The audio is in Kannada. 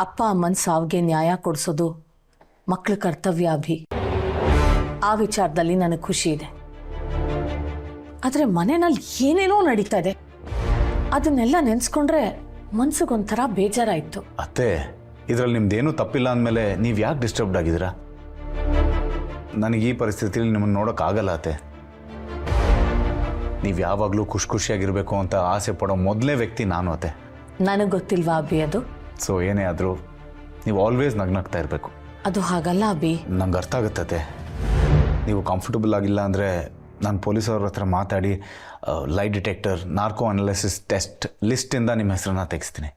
ಅಪ್ಪ ಅಮ್ಮನ ಸಾವಿಗೆ ನ್ಯಾಯ ಕೊಡಿಸೋದು ಮಕ್ಕಳ ಕರ್ತವ್ಯ ಅಭಿ. ಆ ವಿಚಾರದಲ್ಲಿ ನನಗೆ ಖುಷಿ ಇದೆ. ಆದರೆ ಮನೆಯಲ್ಲಿ ಏನೇನೋ ನಡೀತಾ ಇದೆ. ಅದನ್ನೆಲ್ಲ ನೆನೆಸ್ಕೊಂಡ್ರೆ ಮನ್ಸಿಗೊಂಥರ ಬೇಜಾರಾಯಿತು. ಅತ್ತೆ ಇದರಲ್ಲಿ ನಿಮ್ದೇನು ತಪ್ಪಿಲ್ಲ ಅಂದಮೇಲೆ ನೀವು ಯಾಕೆ ಡಿಸ್ಟರ್ಬ್ಡ್ ಆಗಿದ್ದೀರಾ? ನನಗೆ ಈ ಪರಿಸ್ಥಿತಿಯಲ್ಲಿ ನಿಮ್ಮನ್ನು ನೋಡೋಕ್ಕಾಗಲ್ಲ ಅತ್ತೆ. ನೀವು ಯಾವಾಗಲೂ ಖುಷಿ ಖುಷಿಯಾಗಿರಬೇಕು ಅಂತ ಆಸೆ ಪಡೋ ಮೊದಲೇ ವ್ಯಕ್ತಿ ನಾನು ಅತ್ತೆ. ನನಗೆ ಗೊತ್ತಿಲ್ವಾ ಅಭಿ ಅದು? ಸೊ ಏನೇ ಆದರೂ ನೀವು ಆಲ್ವೇಸ್ ನಗ್ನಾಗ್ತಾ ಇರಬೇಕು. ಅದು ಹಾಗಲ್ಲ ಅಭಿ. ನಂಗೆ ಅರ್ಥ ಆಗುತ್ತದೆ ನೀವು ಕಂಫರ್ಟಬಲ್ ಆಗಿಲ್ಲ ಅಂದರೆ ನಾನು ಪೊಲೀಸವ್ರ ಹತ್ರ ಮಾತಾಡಿ lie detector narco analysis test ಲಿಸ್ಟಿಂದ ನಿಮ್ಮ ಹೆಸರನ್ನ ತೆಗಿಸ್ತೀನಿ.